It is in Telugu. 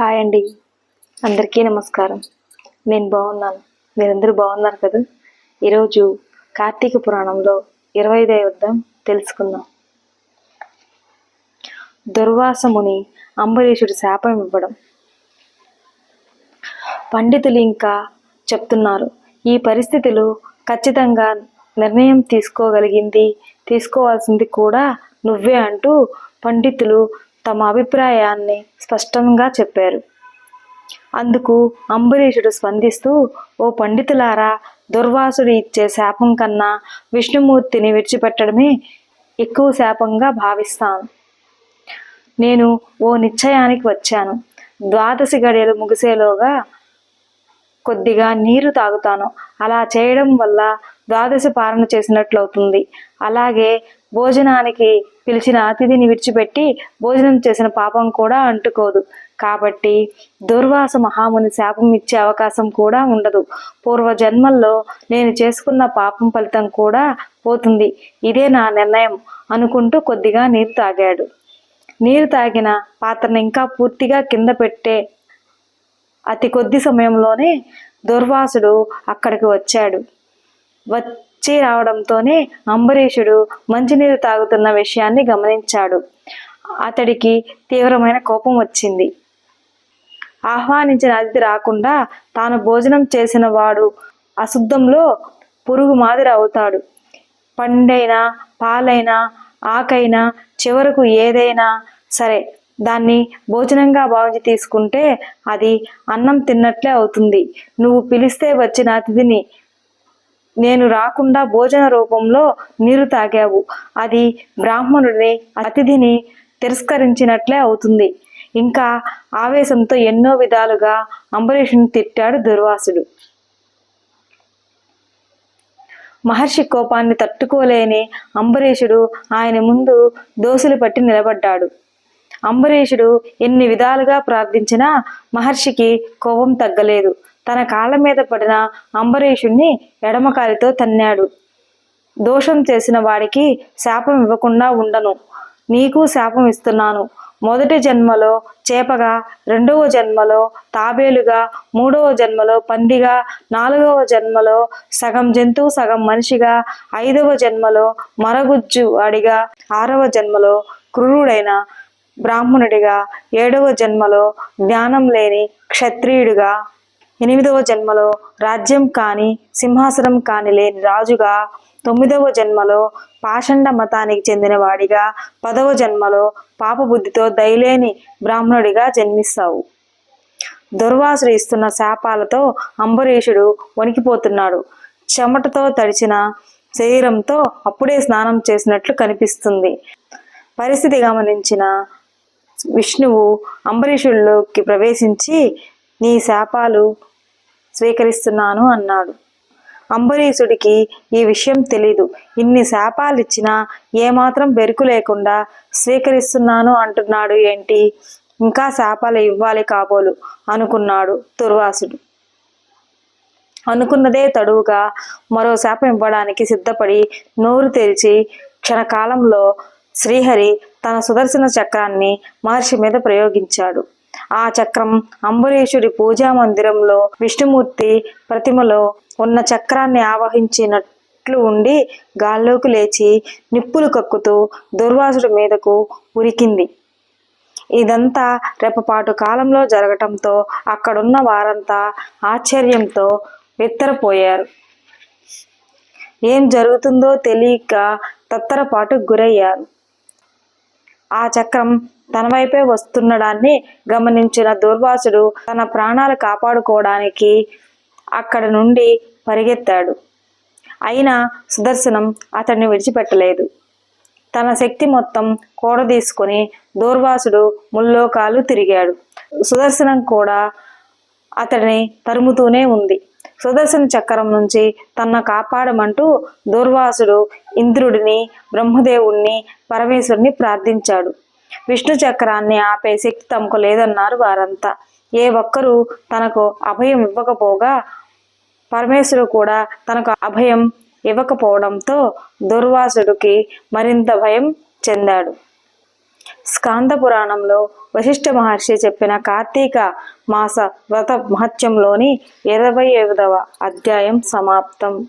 హాయ్ అండి. అందరికీ నమస్కారం. నేను బాగున్నాను. మీరందరూ బాగున్నారు కదా? ఈరోజు కార్తీక పురాణంలో ఇరవై వద్దాం తెలుసుకుందాం. దుర్వాసముని అంబరీషుడు శాపం ఇవ్వడం. పండితులు ఇంకా చెప్తున్నారు ఈ పరిస్థితులు ఖచ్చితంగా నిర్ణయం తీసుకోగలిగింది తీసుకోవాల్సింది కూడా నువ్వే అంటూ పండితులు తమ అభిప్రాయాన్ని స్పష్టంగా చెప్పారు. అందుకు అంబరీషుడు స్పందిస్తూ ఓ పండితులారా దుర్వాసుడు ఇచ్చే శాపం కన్నా విష్ణుమూర్తిని విడిచిపెట్టడమే ఎక్కువ శాపంగా భావిస్తాను. నేను ఓ నిశ్చయానికి వచ్చాను. ద్వాదశి గడియలు ముగిసేలోగా కొద్దిగా నీరు తాగుతాను. అలా చేయడం వల్ల ద్వాదశి పాలన చేసినట్లవుతుంది. అలాగే భోజనానికి పిలిచిన అతిథిని విడిచిపెట్టి భోజనం చేసిన పాపం కూడా అంటుకోదు. కాబట్టి దుర్వాస మహాముని శాపం ఇచ్చే అవకాశం కూడా ఉండదు. పూర్వ జన్మల్లో నేను చేసుకున్న పాపం ఫలితం కూడా పోతుంది. ఇదే నా నిర్ణయం అనుకుంటూ కొద్దిగా నీరు తాగాడు. నీరు తాగిన పాత్రను ఇంకా పూర్తిగా కింద పెట్టే అతి కొద్ది సమయంలోనే దుర్వాసుడు అక్కడికి వచ్చాడు. వచ్చి రావడంతోనే అంబరీషుడు మంచినీరు తాగుతున్న విషయాన్ని గమనించాడు. అతడికి తీవ్రమైన కోపం వచ్చింది. ఆహ్వానించిన అతిథి రాకుండా తాను భోజనం చేసిన వాడు అశుద్ధంలో పురుగు మాదిరి అవుతాడు. పండైనా పాలైనా ఆకైనా చివరకు ఏదైనా సరే దాన్ని భోజనంగా భావించి తీసుకుంటే అది అన్నం తిన్నట్లే అవుతుంది. నువ్వు పిలిస్తే వచ్చిన అతిథిని నేను రాకుండా భోజన రూపంలో నీరు తాగావు. అది బ్రాహ్మణుడిని అతిథిని తిరస్కరించినట్లే అవుతుంది. ఇంకా ఆవేశంతో ఎన్నో విధాలుగా అంబరీషుని తిట్టాడు దుర్వాసుడు. మహర్షి కోపాన్ని తట్టుకోలేని అంబరీషుడు ఆయన ముందు దోసులు పట్టి నిలబడ్డాడు. అంబరీషుడు ఎన్ని విధాలుగా ప్రార్థించినా మహర్షికి కోపం తగ్గలేదు. తన కాళ్ళ మీద పడిన అంబరీషుణ్ణి ఎడమకాలితో తన్నాడు. దోషం చేసిన వాడికి శాపం ఇవ్వకుండా ఉండను. నీకు శాపం ఇస్తున్నాను. మొదటి జన్మలో చేపగా రెండవ జన్మలో తాబేలుగా మూడవ జన్మలో పందిగా నాలుగవ జన్మలో సగం జంతువు సగం మనిషిగా ఐదవ జన్మలో మరగుజ్జు వాడిగా ఆరవ జన్మలో క్రూరుడైన బ్రాహ్మణుడిగా ఏడవ జన్మలో జ్ఞానం లేని క్షత్రియుడిగా ఎనిమిదవ జన్మలో రాజ్యం కాని సింహాసనం కాని లేని రాజుగా తొమ్మిదవ జన్మలో పాషండ మతానికి చెందిన వాడిగా పదవ జన్మలో పాపబుద్ధితో దయలేని బ్రాహ్మణుడిగా జన్మిస్తావు. దుర్వాసుడు ఇస్తున్న శాపాలతో అంబరీషుడు వణికిపోతున్నాడు. చెమటతో తడిచిన శరీరంతో అప్పుడే స్నానం చేసినట్లు కనిపిస్తుంది. పరిస్థితి గమనించిన విష్ణువు అంబరీషుల్లోకి ప్రవేశించి నీ శాపాలు స్వీకరిస్తున్నాను అన్నాడు. అంబరీషుడికి ఈ విషయం తెలీదు. ఇన్ని శాపాలిచ్చినా ఏమాత్రం బెరుకు లేకుండా స్వీకరిస్తున్నాను అంటున్నాడు ఏంటి? ఇంకా శాపాలు ఇవ్వాలి కాబోలు అనుకున్నాడు దుర్వాసుడు అనుకున్నదే తడువుగా మరో శాపం ఇవ్వడానికి సిద్ధపడి నోరు తెరిచి క్షణకాలంలో శ్రీహరి తన సుదర్శన చక్రాన్ని మహర్షి మీద ప్రయోగించాడు. ఆ చక్రం అంబరీషుడి పూజా మందిరంలో విష్ణుమూర్తి ప్రతిమలో ఉన్న చక్రాన్ని ఆవహించినట్లు ఉండి గాల్లోకి లేచి నిప్పులు కక్కుతూ దుర్వాసుడి మీదకు ఉరికింది. ఇదంతా రెపపాటు కాలంలో జరగటంతో అక్కడున్న వారంతా ఆశ్చర్యంతో విత్తరపోయారు. ఏం జరుగుతుందో తెలియక తత్తరపాటు గురయ్యారు. ఆ చక్రం తన వైపే వస్తుండడాన్ని గమనించిన దుర్వాసుడు తన ప్రాణాలు కాపాడుకోవడానికి అక్కడ నుండి పరిగెత్తాడు. అయినా సుదర్శనం అతన్ని విడిచిపెట్టలేదు. తన శక్తి మొత్తం కూడదీసుకొని దూర్వాసుడు ముల్లోకాలు తిరిగాడు. సుదర్శనం కూడా అతడిని తరుముతూనే ఉంది. సుదర్శన చక్రం నుంచి తన కాపాడమంటూ దూర్వాసుడు ఇంద్రుడిని బ్రహ్మదేవుణ్ణి పరమేశ్వరుని ప్రార్థించాడు. విష్ణు చక్రాన్ని ఆపే శక్తి తమకు లేదన్నారు వారంతా. ఏ ఒక్కరూ తనకు అభయం ఇవ్వకపోగా పరమేశ్వరుడు కూడా తనకు అభయం ఇవ్వకపోవడంతో దుర్వాసుడికి మరింత భయం చెందాడు. స్కాంద పురాణంలో వశిష్ఠ మహర్షి చెప్పిన కార్తీక మాస వ్రత మహత్యంలోని ఇరవై ఐదవ అధ్యాయం సమాప్తం.